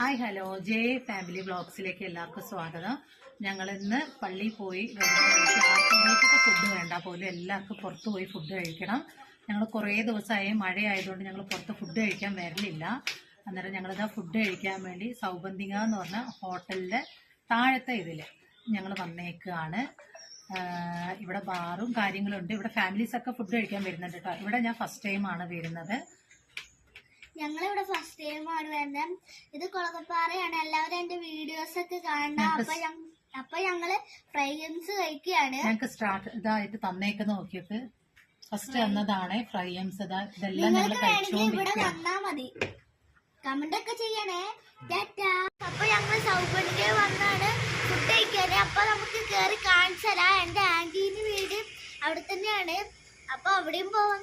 Hi hello. J family വ്ളോഗ്സിലേക്ക് എല്ലാവർക്കും സ്വാഗതം. ഞങ്ങൾ ഇന്ന് പള്ളിയിൽ പോയി ആർക്കൊക്കെ ഫുഡ് വേണ്ട പോലും എല്ലാവർക്കും പുറത്ത് പോയി ഫുഡ് കഴിക്കണം. ഞങ്ങൾ കുറേ ദിവസമായി മഴയായതുകൊണ്ട് ഞങ്ങൾ പുറത്ത് ഫുഡ് കഴിക്കാൻ വരലില്ല. അന്നേരം ഞങ്ങളിതാ ഫുഡ് കഴിക്കാൻ വേണ്ടി സൗബന്ധിക എന്ന് പറഞ്ഞ ഹോട്ടലിന്റെ താഴത്തെ ഇതിൽ ഞങ്ങൾ വന്നേക്കുകയാണ് ഇവിടെ ബാറും കാര്യങ്ങളും ഉണ്ട് ഇവിടെ ഫാമിലീസൊക്കെ ഫുഡ് കഴിക്കാൻ വരുന്നുണ്ട് കേട്ടോ. ഇവിടെ ഞാൻ ഫസ്റ്റ് ടൈമാണ് വരുന്നത്. ഞങ്ങളിവിടെ ഫസ്റ്റ് ടൈം വരുന്നത് ഇത് കുളക്കപ്പാറയാണ് എല്ലാവരും എന്റെ വീഡിയോസ് ഒക്കെ കാണണം. അപ്പൊ അപ്പൊ ഞങ്ങൾ ഫ്രൈയംസ് കഴിക്കുകയാണ്. ഞങ്ങൾക്ക് സ്റ്റാർട്ട് ഇതായിട്ട് തന്നേക്കുന്ന നോക്കിയിട്ട് ഫസ്റ്റ് തന്നതാണ് ഇതാ ഇതെല്ലാം ഞങ്ങൾ ഇവിടെ കഴിച്ചുകൊണ്ടിരിക്കുക വന്നാ മതി. കമന്റ് ഒക്കെ ചെയ്യണേ. ടാറ്റാ. അപ്പൊ ഞങ്ങൾ സൗകര്യ വന്നാണ് ഫുഡ് കഴിക്കാന്. അപ്പൊ നമുക്ക് കേറി കാണിച്ചരാ എന്റെ ആന്റീന്റെ വീട് അവിടെ തന്നെയാണ്. അപ്പൊ അവിടെയും പോവാം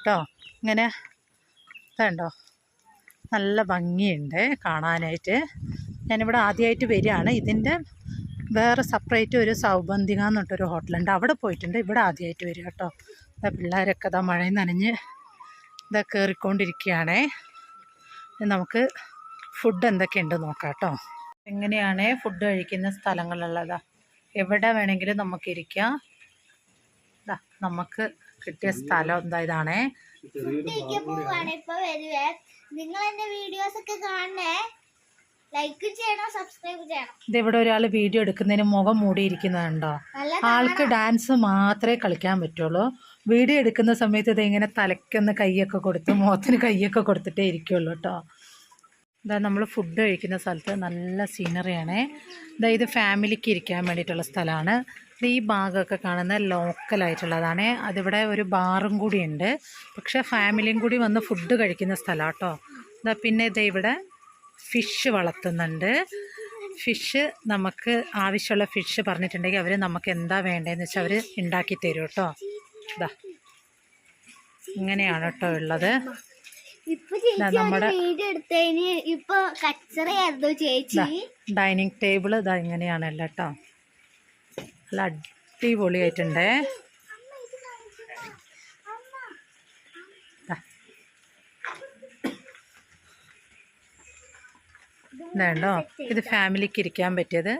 കേട്ടോ. ഇങ്ങനെ കണ്ടോ? നല്ല ഭംഗിയുണ്ട് കാണാനായിട്ട്. ഞാനിവിടെ ആദ്യമായിട്ട് വരികയാണ്. ഇതിന്റെ വേറെ സെപ്പറേറ്റ് ഒരു സൗബന്ധിക എന്ന് പറഞ്ഞിട്ടൊരു ഹോട്ടലുണ്ട്. അവിടെ പോയിട്ടുണ്ട്. ഇവിടെ ആദ്യമായിട്ട് വരിക കേട്ടോ. ഇതാ പിള്ളേരൊക്കെ ഇതാ മഴയിൽ നനഞ്ഞ് ഇതാ കയറിക്കൊണ്ടിരിക്കുകയാണേ നമുക്ക് ഫുഡ് എന്തൊക്കെയുണ്ട് നോക്കാം കേട്ടോ. എങ്ങനെയാണ് ഫുഡ് കഴിക്കുന്ന സ്ഥലങ്ങളുള്ളതാ? എവിടെ വേണമെങ്കിലും നമുക്ക് ഇരിക്കാം. ദാ നമുക്ക് കിട്ടിയ സ്ഥലം എന്താ ഇതാണേ നിങ്ങൾ എന്റെ വീഡിയോസ് ഒക്കെ കാണണേ. ലൈക്ക് ചെയ്യണം സബ്സ്ക്രൈബ് ചെയ്യണം? ഇതിവിടെ ഒരാൾ വീഡിയോ എടുക്കുന്നതിന് മുഖം മൂടിയിരിക്കുന്നുണ്ടോ ആൾക്ക് ഡാൻസ് മാത്രമേ കളിക്കാൻ പറ്റുള്ളൂ. വീഡിയോ എടുക്കുന്ന സമയത്ത് ഇതിങ്ങനെ ഇങ്ങനെ തലയ്ക്കൊന്ന് കൈയൊക്കെ കൊടുത്ത് മുഖത്തിന് കൈയൊക്കെ കൊടുത്തിട്ടേ ഇരിക്കുള്ളൂ കേട്ടോ. ഇതാ നമ്മൾ ഫുഡ് കഴിക്കുന്ന സ്ഥലത്ത് നല്ല സീനറിയാണേ ഇതാ ഇത് ഫാമിലിക്ക് ഇരിക്കാൻ വേണ്ടിയിട്ടുള്ള സ്ഥലമാണ്. ഈ ഭാഗമൊക്കെ കാണുന്ന ലോക്കലായിട്ടുള്ളതാണ് അതിവിടെ ഒരു ബാറും കൂടി ഉണ്ട് പക്ഷേ ഫാമിലിയും കൂടി വന്ന് ഫുഡ് കഴിക്കുന്ന സ്ഥലമാണ് കേട്ടോ ഇതാ പിന്നെ ഇത് ഇവിടെ ഫിഷ് വളർത്തുന്നുണ്ട്. ഫിഷ് നമുക്ക് ആവശ്യമുള്ള ഫിഷ് പറഞ്ഞിട്ടുണ്ടെങ്കിൽ അവർ നമുക്ക് എന്താ വേണ്ടതെന്ന് വെച്ചാൽ അവർ ഉണ്ടാക്കി തരും കേട്ടോ. ഇതാ ഇങ്ങനെയാണ് കേട്ടോ ഉള്ളത്. നമ്മുടെ- ഡൈനിങ് ടേബിൾ ഇതാ ഇങ്ങനെയാണല്ലോ കേട്ടോ. നല്ല അടിപൊളിയായിട്ടുണ്ടേ. ണ്ടോ ഇത് ഫാമിലിക്ക് ഇരിക്കാൻ പറ്റിയത്.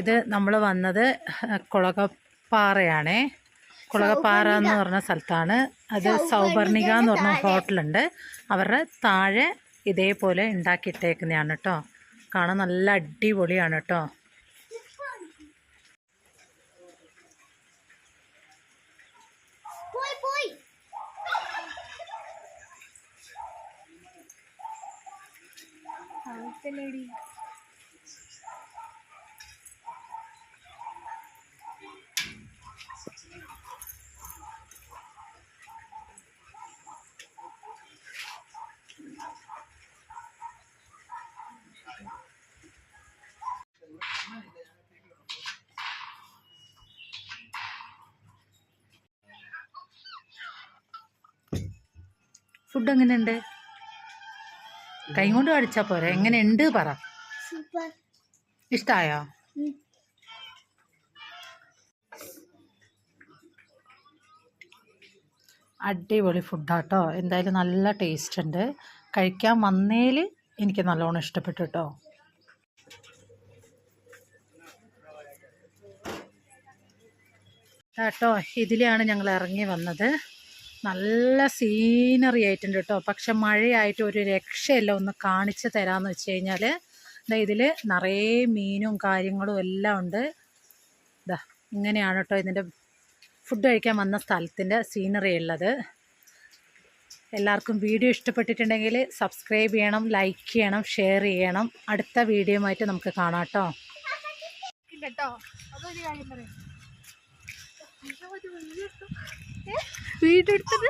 ഇത് നമ്മൾ വന്നത് കുളകപ്പാറയാണേ. കുളകപ്പാറ എന്ന് പറഞ്ഞ സ്ഥലത്താണ്. അത് സൗവർണിക എന്ന് പറഞ്ഞ ഹോട്ടലുണ്ട്. അവരുടെ താഴെ ഇതേപോലെ ഉണ്ടാക്കിയിട്ടേക്കുന്നതാണ് കേട്ടോ. കാണാൻ നല്ല അടിപൊളിയാണ് കേട്ടോ പോയി പോയി ലേഡി ഫുഡ് എങ്ങനെയുണ്ട്? കൈ കൊണ്ട് കാണിച്ചാൽ പോരെ. എങ്ങനെയുണ്ട് പറ. ഇഷ്ടായോ? അടിപൊളി ഫുഡാട്ടോ. എന്തായാലും നല്ല ടേസ്റ്റ് ഉണ്ട് കഴിക്കാൻ വന്നേൽ എനിക്ക് നല്ലോണം ഇഷ്ടപ്പെട്ടു കേട്ടോ കേട്ടോ ഇതിലാണ് ഞങ്ങൾ ഇറങ്ങി വന്നത്. നല്ല സീനറി ആയിട്ടുണ്ട് കേട്ടോ പക്ഷെ മഴയായിട്ട് ഒരു രക്ഷയല്ല. ഒന്ന് കാണിച്ചു തരാമെന്ന് വെച്ച് കഴിഞ്ഞാൽ ഇതിൽ നിറയെ മീനും കാര്യങ്ങളും എല്ലാം ഉണ്ട്. ഇതാ ഇങ്ങനെയാണ് കേട്ടോ ഇതിന്റെ ഫുഡ് കഴിക്കാൻ വന്ന സ്ഥലത്തിന്റെ സീനറി ഉള്ളത്. എല്ലാവർക്കും വീഡിയോ ഇഷ്ടപ്പെട്ടിട്ടുണ്ടെങ്കിൽ സബ്സ്ക്രൈബ് ചെയ്യണം ലൈക്ക് ചെയ്യണം ഷെയർ ചെയ്യണം. അടുത്ത വീഡിയോയുമായിട്ട് നമുക്ക് കാണാം കേട്ടോ കേട്ടോ അതൊരു കാര്യം പറയാം. വീഡിയോ എടുത്തത്